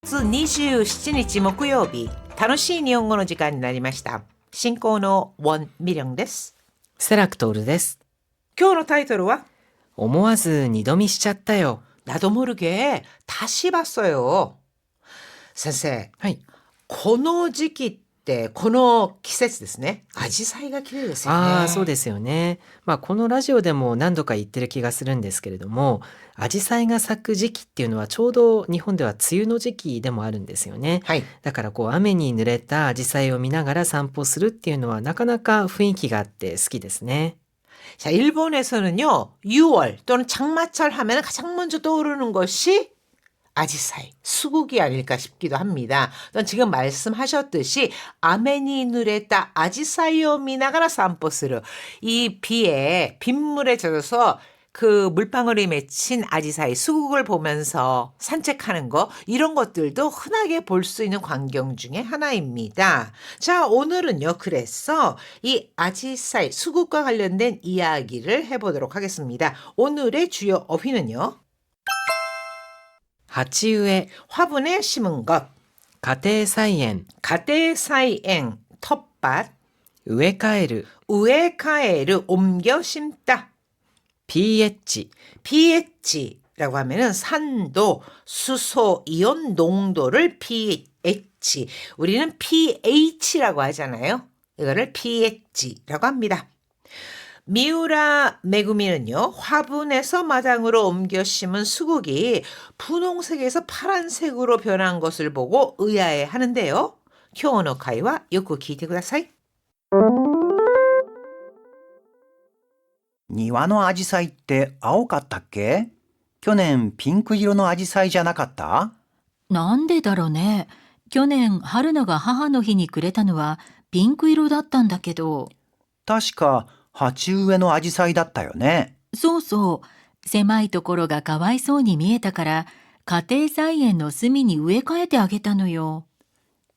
月27日木曜日楽しい日本語の時間になりました進行のウォン・ミリョンですセラクトールです。今日のタイトルは思わず二度見しちゃったよ。 나도 모르게 다시 봤어요先生はい。この時期っ てこの季節ですねアジサイが綺麗ですよねああ、そうですよね。まあ、このラジオでも何度か言ってる気がするんですけれども、アジサイが咲く時期っていうのはちょうど日本では梅雨の時期でもあるんですよね。はいだからこう雨に濡れたアジサイを見ながら散歩するっていうのはなかなか雰囲気があって好きですね。 자, 일본에서는요, 6월 또는 장마철 하면 가장 먼저 떠오르는 것이 아지사이, 수국이 아닐까 싶기도 합니다. 또 지금 말씀하셨듯이 아메니 누레타 아지사이오 미나가라 산포스르 이 비에 빗물에 젖어서 그 물방울이 맺힌 아지사이 수국을 보면서 산책하는 거 이런 것들도 흔하게 볼 수 있는 광경 중에 하나입니다. 자, 오늘은요. 그래서 이 아지사이 수국과 관련된 이야기를 해보도록 하겠습니다. 오늘의 주요 어휘는요. 鉢植え、 화분에 심은 것, 家庭菜園、 가데사이엥, 텃밭, 植え替える、 우에카에를 옮겨 심다. pH、 pH라고 하면은 산도, 수소, 이온 농도를 pH. 우리는 pH라고 하잖아요. 이거를 pH라고 합니다. 미우라 메구미는요, 화분에서 마당으로 옮겨 심은 수국이 분홍색에서 파란색으로 변한 것을 보고 의아해 하는데요. 교노 카이와 요코 키이테 쿠다사이. 庭のアジサイって青かったっけ去年ピンク色のアジサイじゃなかったなんでだろうね。去年、春菜が母の日にくれたのはピンク色だったんだけど。確か 鉢植えのアジサイだったよね。そうそう。狭いところがかわいそうに見えたから、家庭菜園の隅に植え替えてあげたのよ。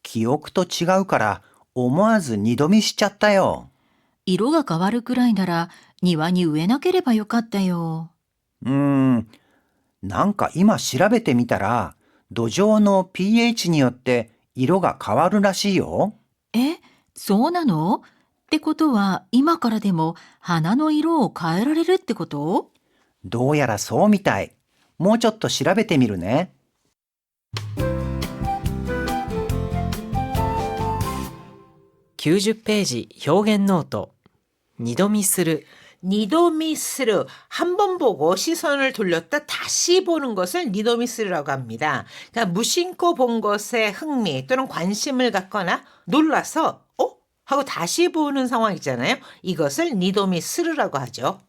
記憶と違うから思わず二度見しちゃったよ。色が変わるくらいなら庭に植えなければよかったよ。うーん。なんか今調べてみたら土壌の pH によって色が変わるらしいよ。え、そうなの？ってことは今からでも花の色を変えられるってことどうやらそうみたい。もうちょっと調べてみるね。 90ページ表現ノート。二度見する、 니도미스르 한 번 보고 시선을 돌렸다 다시 보는 것을 니도미스르라고 합니다. 그러니까 무심코 본 것에 흥미 또는 관심을 갖거나 놀라서 어? 하고 다시 보는 상황 있잖아요. 이것을 니도미스르라고 하죠.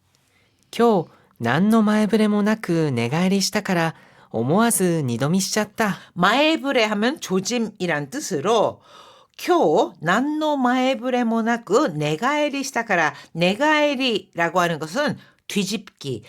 今日何の前触れもなく寝返りしたから思わず二度見しちゃった。 마에브레 하면 조짐이란 뜻으로 쿄 난노 마에브레 모나크 네가에리 시다카라 네가에리라고 하는 것은 뒤집기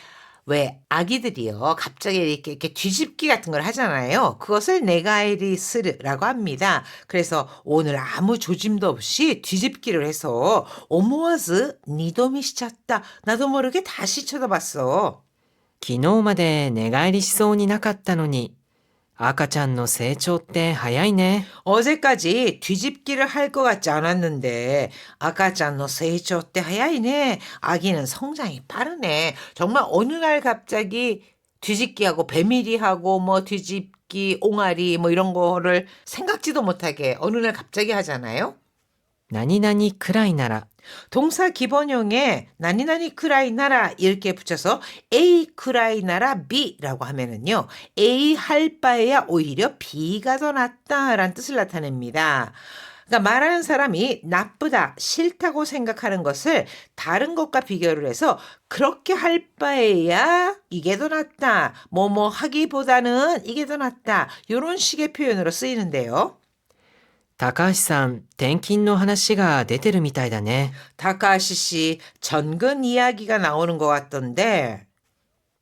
왜 아기들이요 갑자기 이렇게, 이렇게 뒤집기 같은 걸 하잖아요 그것을 네가에리 스르라고 합니다 그래서 오늘 아무 조짐도 없이 뒤집기를 해서 오모와즈 니도미 시쳤다 나도 모르게 다시 쳐다봤어 昨日まで寝返りしそうになかったのに。 아까 찬노 세초 때 하야이네. 어제까지 뒤집기를 할 것 같지 않았는데 아까 짠노 세이초 때 하야이네. 아기는 성장이 빠르네. 정말 어느 날 갑자기 뒤집기하고 배밀이하고 뭐 뒤집기 옹알이 뭐 이런 거를 생각지도 못하게 어느 날 갑자기 하잖아요. 나니나니 크라이나라 동사 기본형에 나니나니 크라이 나라 이렇게 붙여서 A 크라이 나라 B라고 하면은요. A 할 바에야 오히려 B가 더 낫다라는 뜻을 나타냅니다. 그러니까 말하는 사람이 나쁘다, 싫다고 생각하는 것을 다른 것과 비교를 해서 그렇게 할 바에야 이게 더 낫다. 뭐뭐 하기보다는 이게 더 낫다. 이런 식의 표현으로 쓰이는데요. 高橋さん、転勤の話が出てるみたいだね。 다카시 씨 전근 이야기가 나오는 것 같던데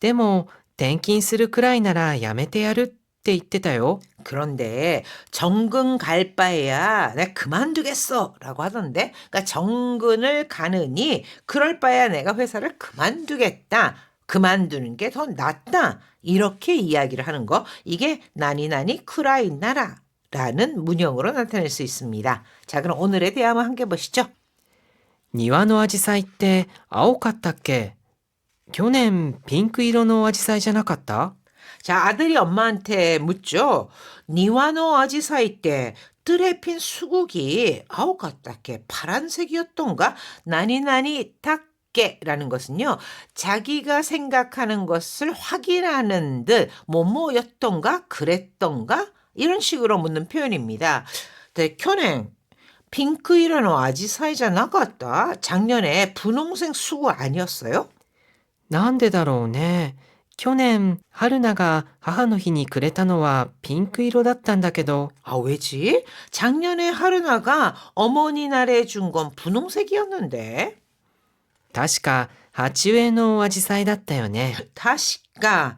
でも、転勤するくらいならやめてやるって言ってたよ。 그런데 정근 갈 바에야 내가 그만두겠어 라고 하던데 그러니까 정근을 가느니 그럴 바에야 내가 회사를 그만두겠다 그만두는 게 더 낫다. 이렇게 이야기를 하는 거. 이게 나니나니 크라이나라. 라는 문형으로 나타낼 수 있습니다. 자, 그럼 오늘의 대화만 함께 보시죠. 庭のアジサイって青かったっけ去年ピンク色のアジサイじゃなかった 자, 아들이 엄마한테 묻죠. 니와노 아지사이 때 뜰에 핀 수국이 아우 같다게 파란색이었던가? 나니나니 탁게라는 것은요. 자기가 생각하는 것을 확인하는 듯 뭐뭐였던가? 그랬던가? 이런 식으로 묻는 표현입니다. 네, 켜냉 핑크 이라노 아지사이자 나갔다. 작년에 분홍색 수국 아니었어요? なんでだろうね。去年、春菜が母の日にくれたのはピンク色だったんだけど、 아, 왜지? 작년에 하루나가 어머니 날에 준 건 분홍색이었는데. 確か鉢植えのアジサイだったよね。 다시가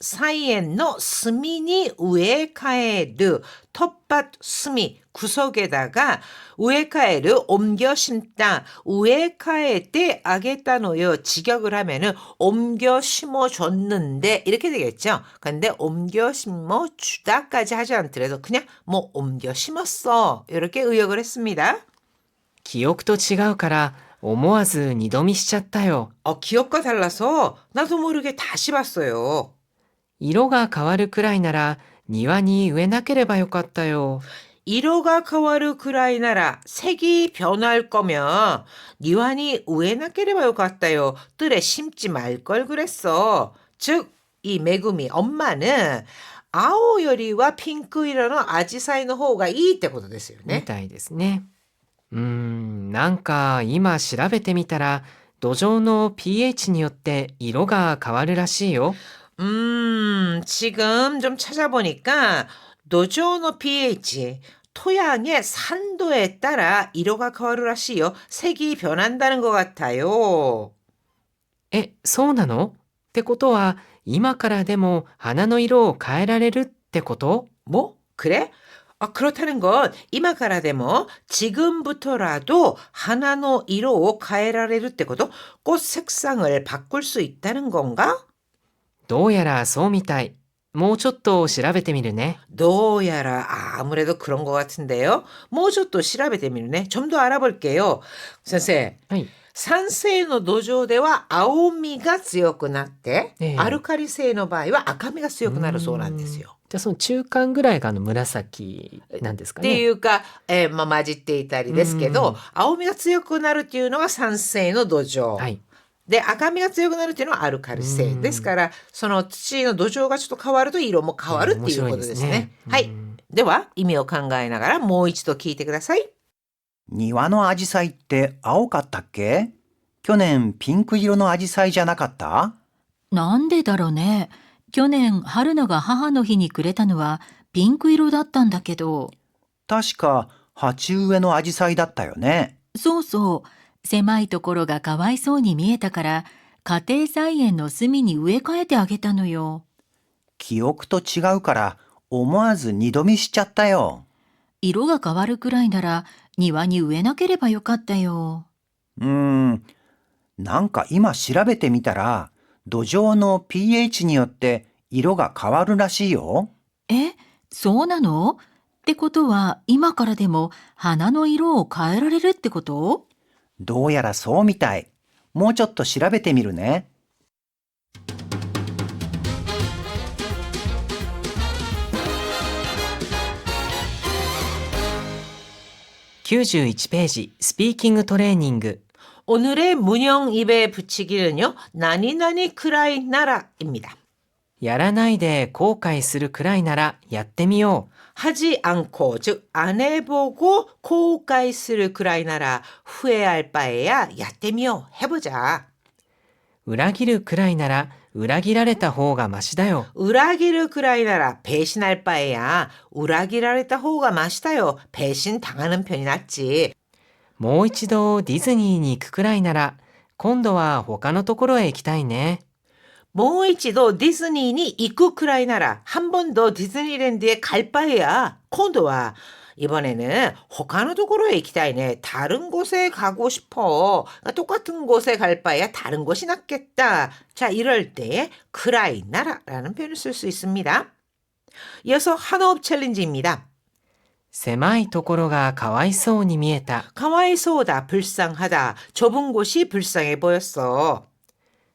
사이엔노 스미니 우에카에르 텃밭 스미 구석에다가 우에카에르 옮겨 심다 우에카에 때 아게따노요 직역을 하면은 옮겨 심어 줬는데 이렇게 되겠죠 근데 옮겨 심어 주다까지 하지 않더라도 그냥 뭐 옮겨 심었어 이렇게 의역을 했습니다 記憶と違うから、思わず二度見しちゃったよ。 어, 기억과 달라서 나도 모르게 다시 봤어요. 色が変わるくらいなら、庭に植えなければよかったよ。 이로가 카와르 그라이나라 색이 변할 거면 니완이 우에나케레바요 같다요. 뜰에 심지 말 걸 그랬어. 즉 이 메구미 엄마는 아오요리와 핑크이라는 아지사이의 호가 이ってことですよみね。たいですね。うーん、なんか今調べてみたら、土壌の pH によって色が変わるらしいよ。 음, 지금 좀 찾아보니까 노조노 pH 토양의 산도에 따라 이로가 가와르라시요 색이 변한다는 것 같아요. え、そうなのってことは、今からでも花の色を変えられるってこと 뭐? 그래? 아, 그렇다는 건 이마카라데모 지금부터라도 하나노 이로 가에라레르 때고도 꽃 색상을 바꿀 수 있다는 건가? どうやらそうみたい。もうちょっと調べてみるね。 노야라 아, 아무래도 그런 것 같은데요. 뭐좀또 시라베데미네. 좀 더 알아볼게요. 선생. はい。 산세의 노조대와 아오미가 強くなって、ええアルカリ性の場合は赤みが強くなるそうなんですよ。じゃあその中間ぐらいがあの紫なんですかってね。いうか、えーまあ、混じっていたりですけうんど、青みが強くなるっていうのが酸性の土壌。はい。 で、赤みが強くなるっていうのはアルカリ性。うんですから、その土の土壌がちょっと変わると色も変わるっていうことですね。はい。うんでは、意味を考えながらもう一度聞いてください。庭のアジサイって青かったっけ？去年ピンク色のアジサイじゃなかった？なんでだろうね。去年、春菜が母の日にくれたのはピンク色だったんだけど。確か鉢植えのアジサイだったよね。そうそう。狭いところがかわいそうに見えたから、家庭菜園の隅に植え替えてあげたのよ。記憶と違うから思わず二度見しちゃったよ。色が変わるくらいなら庭に植えなければよかったよ。うーん。なんか今調べてみたら土壌の pH によって色が変わるらしいよ。え、そうなの？ってことは今からでも花の色を変えられるってこと？どうやらそうみたい。もうちょっと調べてみるね。 91ページ、スピーキングトレーニング。 오늘의 문형 입에 붙이기는요. 나니나니 크라이 나라입니다. やらないで後悔するくらいならやってみよ 하지 않고 즉 안 해보고 고가이스를 그라이나라 후회할 바에야 야떼미요 해보자. う。裏切るくらいなら 裏切られた方がマシだよ。 으라기를 그라이나라 배신할 바에야 우라기라랬다 호가 마시다요. 배신 당하는 편이 낫지. もう一度ディズニーに行くくらいなら、今度は他のところへ行きたいね。 모이치도 디즈니니 입구 크라이나라 한 번 더 디즈니랜드에 갈 바에야 콘도와 이번에는 호카노 도코로에 이키다이네 다른 곳에 가고 싶어 그러니까 똑같은 곳에 갈 바에야 다른 곳이 낫겠다 자 이럴 때 크라이나라라는 표현을 쓸 수 있습니다 이어서 한호흡 챌린지입니다 狭いところがかわいそうに見えた。 가와이소다 불쌍하다 좁은 곳이 불쌍해 보였어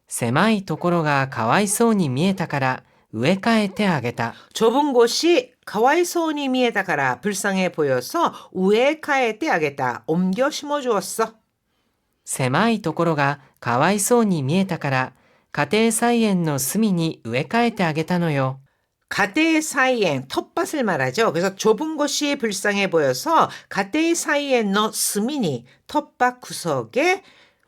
狭いところがかわいそうに見えたから植え替えてあげた。 좁은 곳이 가와이소니 미에다가라 불쌍해 보여서 우에 카에테 하겠다 옮겨 심어 주었어. 狭いところがかわいそうに見えたから家庭菜園の隅に植え替えてあげたのよ。 가테의 사이엔 텃밭을 말하죠. 그래서 좁은 곳이 불쌍해 보여서 가테의 사이엔 너 스미니 텃밭 구석에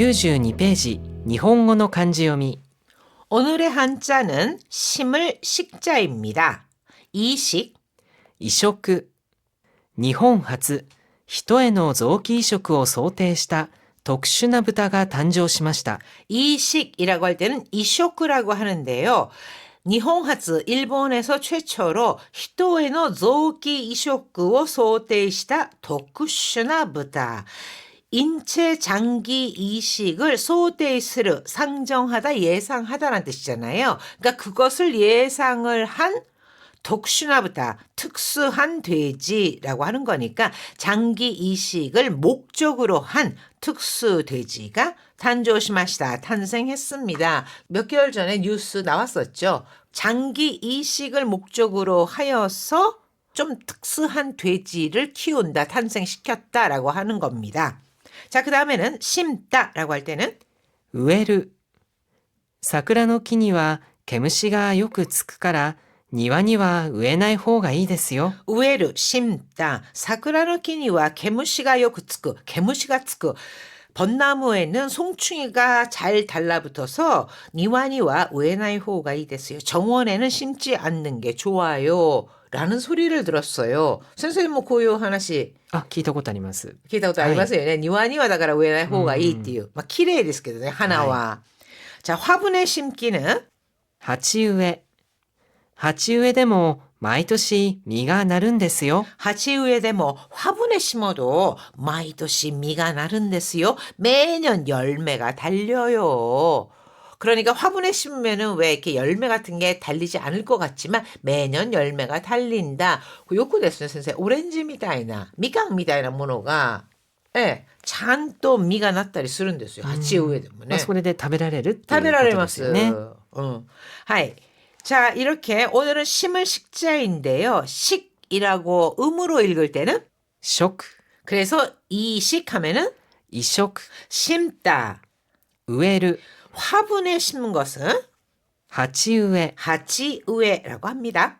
92ページ日本語の漢字読み 오늘의 한자는 심을 식자입니다. 이식, 移植日本初人への臓器移植を想定した特殊な豚が誕生しました 이식이라고 할 때는 이쇼크라고 하는데요. 니홍하츠 일본에서 최초로 히토에노 조기 이쇼크を 소테시다 도쿠슈나 부다. 인체 장기 이식을 소테이스르 상정하다 예상하다라는 뜻이잖아요. 그러니까 그것을 예상을 한 독슈나부다 특수한 돼지라고 하는 거니까 장기 이식을 목적으로 한 특수 돼지가 탄조시마시다 탄생했습니다. 몇 개월 전에 뉴스 나왔었죠. 장기 이식을 목적으로 하여서 좀 특수한 돼지를 키운다 탄생시켰다라고 하는 겁니다. 자, 그 다음에는 심다라고 할 때는 植える桜の木には毛虫がよくつくから庭には植えない方がいいですよ 우에르 심다 사쿠라노 키니와 개무시가 요크 츠쿠 개무시가 츠쿠 벚나무에는 송충이가 잘 달라붙어서 니와니와 우에나이 호가 이 됐어요. 정원에는 심지 않는 게 좋아요. 라는 소리를 들었어요. 선생님 뭐 고요 하나씩 あ聞いたことあります 聞いたことありますよね。庭にはだから植えない方がいいっていう。まあ綺麗ですけどね、花は。자 화분에 심기는 鉢植え鉢植えでも 毎年実がなるんですよ 하치우에 뭐 화분에 심어도 마이도시 미가 나른데스요. 매년 열매가 달려요. 그러니까 화분에 심으면은 왜 이렇게 열매 같은 게 달리지 않을 것 같지만 매년 열매가 달린다. 그 요코 됐어요, 선생. 오렌지 미다이나 미강 미다이나 모노가 예, 잔또 미가 났다리 쓰는 데스요. 하치우에 ま 때문에. あ、それで食べられるっていう食べられますことですよね 응. 하이. 자, 이렇게 오늘은 심을 식자인데요. 식이라고 음으로 읽을 때는 食 그래서 이식 하면은 移植 심다. 植える 화분에 심은 것은 鉢植え 하치우에라고 합니다.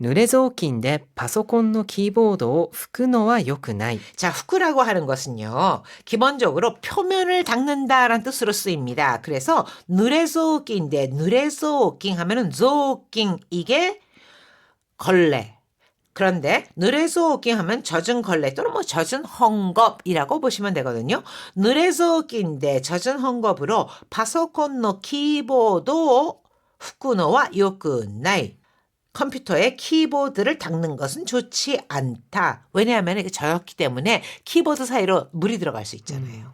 濡れ雑巾でパソコンのキーボードを拭くのは良くない。 자, 후크라고 하는 것은요. 기본적으로 표면을 닦는다라는 뜻으로 쓰입니다. 그래서 누레소끼인데 누레소끼 하면은 조끼 이게 걸레. 그런데 누레소끼 하면 젖은 걸레 또는 뭐 젖은 헝겊이라고 보시면 되거든요. 누레소끼인데 젖은 헝겊으로 파소콘노 키보드 후쿠노와 요크나이 컴퓨터의 키보드를 닦는 것은 좋지 않다. 왜냐하면 이게 젖었기 때문에 키보드 사이로 물이 들어갈 수 있잖아요.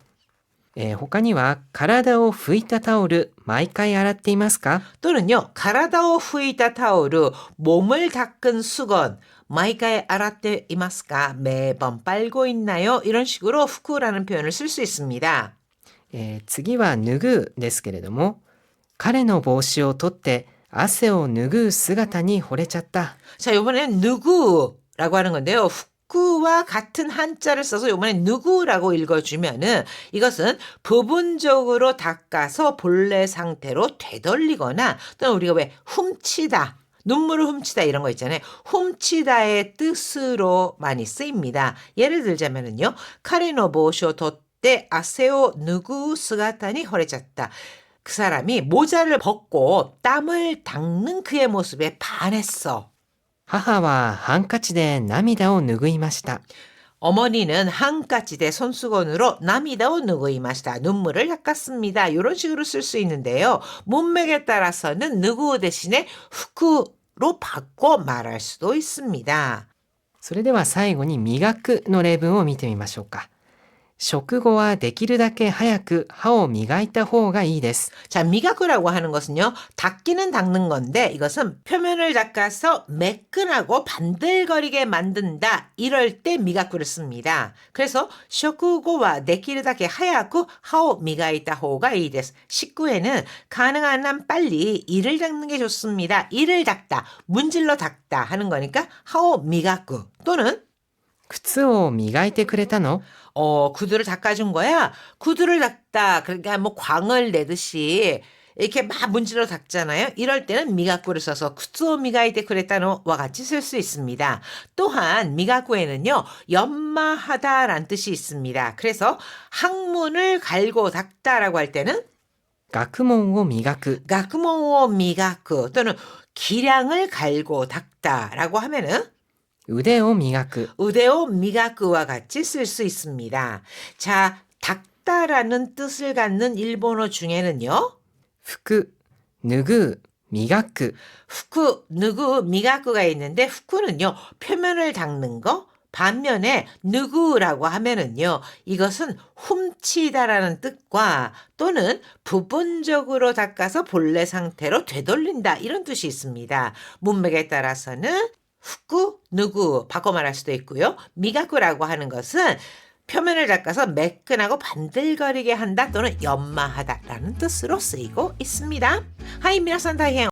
えー他には体を拭いたタオル毎回洗っていますか 또는요, 가라다오 후이다 타오르, 몸을 닦은 수건, 마이카에 아라테 이마스까 매번 빨고 있나요? 이런 식으로 후쿠라는 표현을 쓸 수 있습니다. えー次は脱ぐですけれども彼の帽子を取って 아세오 누구 쓰가타니 호레쳤다. 자, 이번엔 누구라고 하는 건데요. 후쿠와 같은 한자를 써서 이번엔 누구라고 읽어주면은 이것은 부분적으로 닦아서 본래 상태로 되돌리거나 또는 우리가 왜 훔치다. 눈물을 훔치다 이런 거 있잖아요. 훔치다의 뜻으로 많이 쓰입니다. 예를 들자면은요. 카레노보쇼 도떼 아세오 누구 스가타니 허레졌다. 그 사람이 모자를 벗고 땀을 닦는 그의 모습에 반했어. 母はハンカチで涙を拭いました。 어머니는 한까지대 손수건으로 나미다오 누구이마시다. 눈물을 닦았습니다. 이런 식으로 쓸 수 있는데요. 문맥에 따라서는 누구 대신에 후쿠로 바꿔 말할 수도 있습니다. それでは最後に磨くの例文を見てみましょうか。 食後はできるだけ早く歯を磨いた方がいいです。 자, 미가쿠라고 하는 것은요, 닦기는 닦는 건데, 이것은 표면을 닦아서 매끈하고 반들거리게 만든다. 이럴 때 미가쿠를 씁니다. 그래서, 쇼쿠고와 네키르다케 하야쿠 하오 미가이다 호가 이데스. 식구에는 가능한 한 빨리 이를 닦는 게 좋습니다. 이를 닦다, 문질러 닦다 하는 거니까, 하오 미가쿠. 또는, 靴を磨いてくれたの 어, 구두를 닦아준 거야? 구두를 닦다. 그러니까 뭐 광을 내듯이 이렇게 막 문질러 닦잖아요. 이럴 때는 미가쿠를 써서 구ツを 미가이테 그랬다노와 같이 쓸 수 있습니다. 또한 미가쿠에는요. 연마하다라는 뜻이 있습니다. 그래서 학문을 갈고 닦다라고 할 때는 学問を磨く。 가쿠모오 미가쿠 또는 기량을 갈고 닦다라고 하면은 우대오 미가크. 우대오 미가크와 같이 쓸 수 있습니다. 자, 닦다라는 뜻을 갖는 일본어 중에는요. 후쿠 누구, 미가크. 후쿠 누구, 미가크가 있는데 후쿠는요. 표면을 닦는 거. 반면에 누구라고 하면은요. 이것은 훔치다라는 뜻과 또는 부분적으로 닦아서 본래 상태로 되돌린다 이런 뜻이 있습니다. 문맥에 따라서는 후쿠, 누구 바꿔 말할 수도 있고요. 미가쿠라고 하는 것은 표면을 닦아서 매끈하고 반들거리게 한다 또는 연마하다라는 뜻으로 쓰이고 있습니다. 하이 미나산 다이행